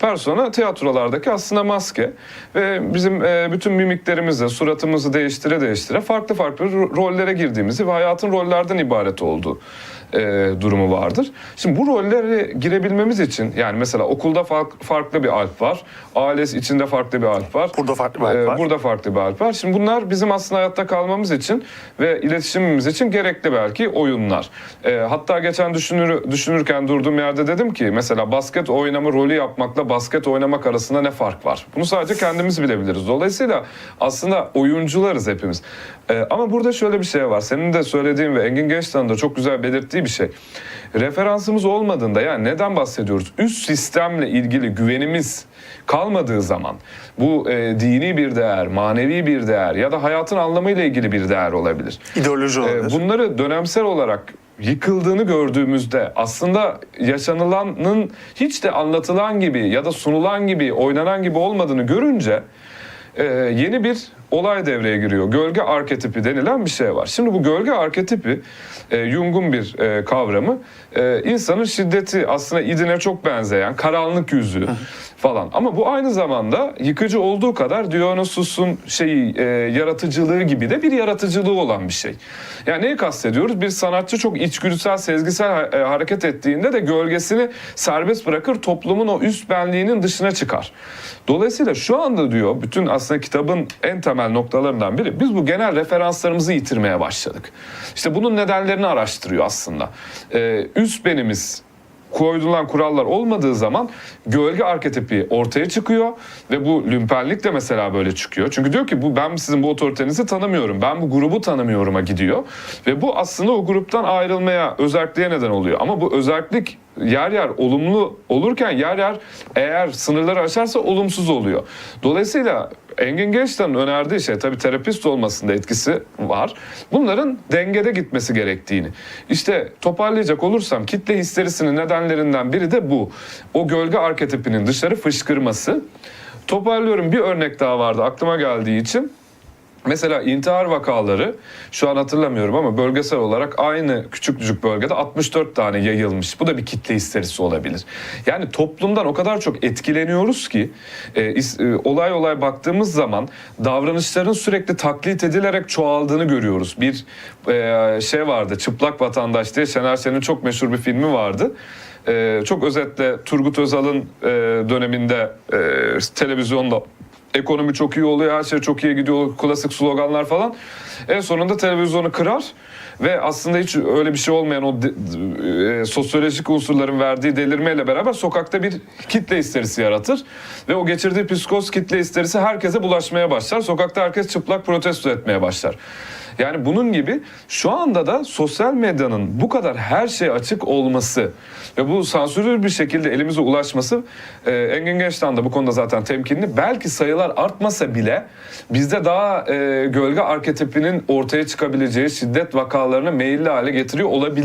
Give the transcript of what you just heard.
persona tiyatrolardaki aslında maske. Ve bizim e, bütün mimiklerimizle suratımızı değiştire değiştire farklı farklı ro- rollere girdiğimizi ve hayatın rollerden ibaret olduğu e, durumu vardır. Şimdi bu rollere girebilmemiz için yani mesela okulda fark- farklı bir alp var. Ailesi içinde farklı bir alp var. Burada farklı bir alp Ee, var. Burada farklı bir alp var. Şimdi bunlar bizim aslında hayatta kalmamız için ve iletişimimiz için gerekli belki oyunlar. Ee, hatta geçen düşünür, düşünürken durduğum yerde dedim ki mesela basket oynama rolü yapmakla basket oynamak arasında ne fark var? Bunu sadece kendimiz bilebiliriz. Dolayısıyla aslında oyuncularız hepimiz. Ee, ama burada şöyle bir şey var. Senin de söylediğin ve Engin Geçtan'ın da çok güzel belirttiği bir şey. Referansımız olmadığında yani neden bahsediyoruz? Üst sistemle ilgili güvenimiz kalmadığı zaman bu e, dini bir değer, manevi bir değer ya da hayatın anlamıyla ilgili bir değer olabilir. İdeoloji Ee, olabilir. bunları dönemsel olarak yıkıldığını gördüğümüzde aslında yaşanılanın hiç de anlatılan gibi ya da sunulan gibi, oynanan gibi olmadığını görünce e, yeni bir olay devreye giriyor. Gölge arketipi denilen bir şey var. Şimdi bu gölge arketipi e, Jung'un bir e, kavramı. E, insanın şiddeti aslında idine çok benzeyen karanlık yüzü falan. Ama bu aynı zamanda yıkıcı olduğu kadar Dionysus'un şeyi e, yaratıcılığı gibi de bir yaratıcılığı olan bir şey. Yani neyi kastediyoruz? Bir sanatçı çok içgüdüsel, sezgisel e, hareket ettiğinde de gölgesini serbest bırakır, toplumun o üst benliğinin dışına çıkar. Dolayısıyla şu anda diyor bütün aslında kitabın en temel noktalarından biri biz bu genel referanslarımızı yitirmeye başladık. İşte bunun nedenlerini araştırıyor aslında. Ee, üst benimiz koyulan kurallar olmadığı zaman gölge arketipi ortaya çıkıyor ve bu lümpenlik de mesela böyle çıkıyor. Çünkü diyor ki bu ben sizin bu otoritenizi tanımıyorum. Ben bu grubu tanımıyorum'a gidiyor. Ve bu aslında o gruptan ayrılmaya, özelliğe neden oluyor. Ama bu özellik yer yer olumlu olurken yer yer eğer sınırları aşarsa olumsuz oluyor. Dolayısıyla Engin Geçtan'ın önerdiği şey tabii terapist olmasında etkisi var. Bunların dengede gitmesi gerektiğini. İşte toparlayacak olursam kitle histerisinin nedenlerinden biri de bu. O gölge arketipinin dışarı fışkırması. Toparlıyorum bir örnek daha vardı aklıma geldiği için. Mesela intihar vakaları şu an hatırlamıyorum ama bölgesel olarak aynı küçük küçük bölgede 64 tane yayılmış. Bu da bir kitle histerisi olabilir. Yani toplumdan o kadar çok etkileniyoruz ki e, e, olay olay baktığımız zaman davranışların sürekli taklit edilerek çoğaldığını görüyoruz. Bir e, şey vardı Çıplak Vatandaş diye Şener Şen'in çok meşhur bir filmi vardı. E, çok özetle Turgut Özal'ın e, döneminde e, televizyonda ekonomi çok iyi oluyor, her şey çok iyi gidiyor, klasik sloganlar falan. En sonunda televizyonu kırar ve aslında hiç öyle bir şey olmayan o de- e, sosyolojik unsurların verdiği delirmeyle beraber sokakta bir kitle histerisi yaratır. Ve o geçirdiği psikoz kitle histerisi herkese bulaşmaya başlar. Sokakta herkes çıplak protesto etmeye başlar. Yani bunun gibi şu anda da sosyal medyanın bu kadar her şey açık olması ve bu sansürlü bir şekilde elimize ulaşması e, Engin Geçtan da bu konuda zaten temkinli. Belki sayılar artmasa bile bizde daha e, gölge arketipinin ortaya çıkabileceği şiddet vakalarını meyilli hale getiriyor olabilir.